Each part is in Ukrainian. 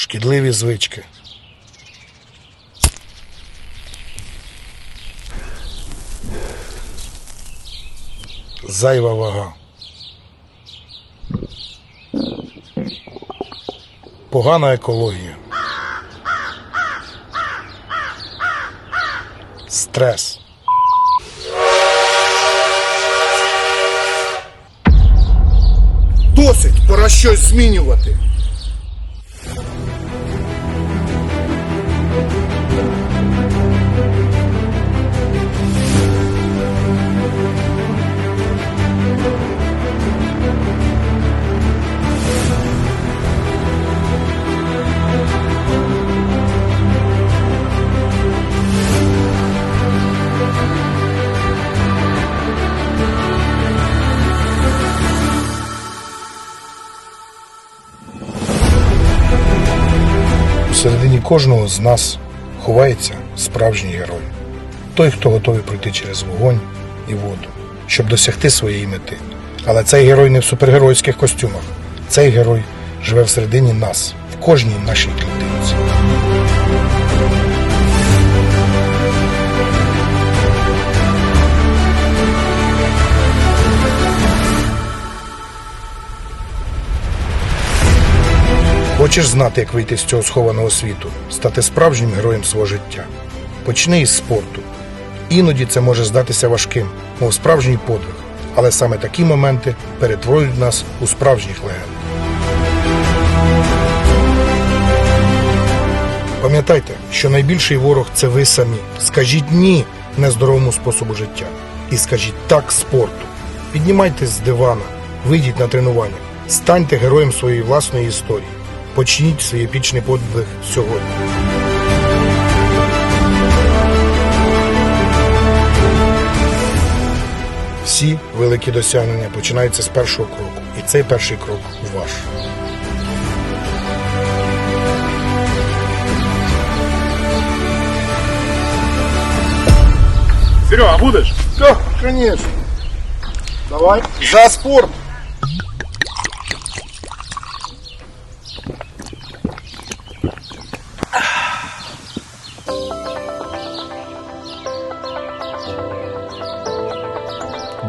шкідливі звички. Зайва вага. Погана екологія. Стрес. Досить, пора щось змінювати. У середині кожного з нас ховається справжній герой. Той, хто готовий пройти через вогонь і воду, щоб досягти своєї мети. Але цей герой не в супергеройських костюмах. Цей герой живе всередині нас, в кожній нашій клітинці. Хочеш знати, як вийти з цього схованого світу, стати справжнім героєм свого життя? Почни із спорту. Іноді це може здатися важким, мов справжній подвиг, але саме такі моменти перетворюють нас у справжніх легенд. Пам'ятайте, що найбільший ворог це ви самі. Скажіть ні нездоровому способу життя. І скажіть так спорту. Піднімайтесь з дивана, вийдіть на тренування, станьте героєм своєї власної історії. Почніть свій епічний подвиг сьогодні. Всі великі досягнення починаються з першого кроку, і цей перший крок ваш. Серега, будеш? Так, звісно. Давай. За спорт.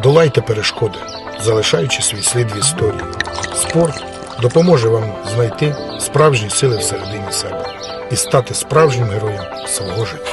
Долайте перешкоди, залишаючи свій слід в історії. Спорт допоможе вам знайти справжні сили всередині себе і стати справжнім героєм свого життя.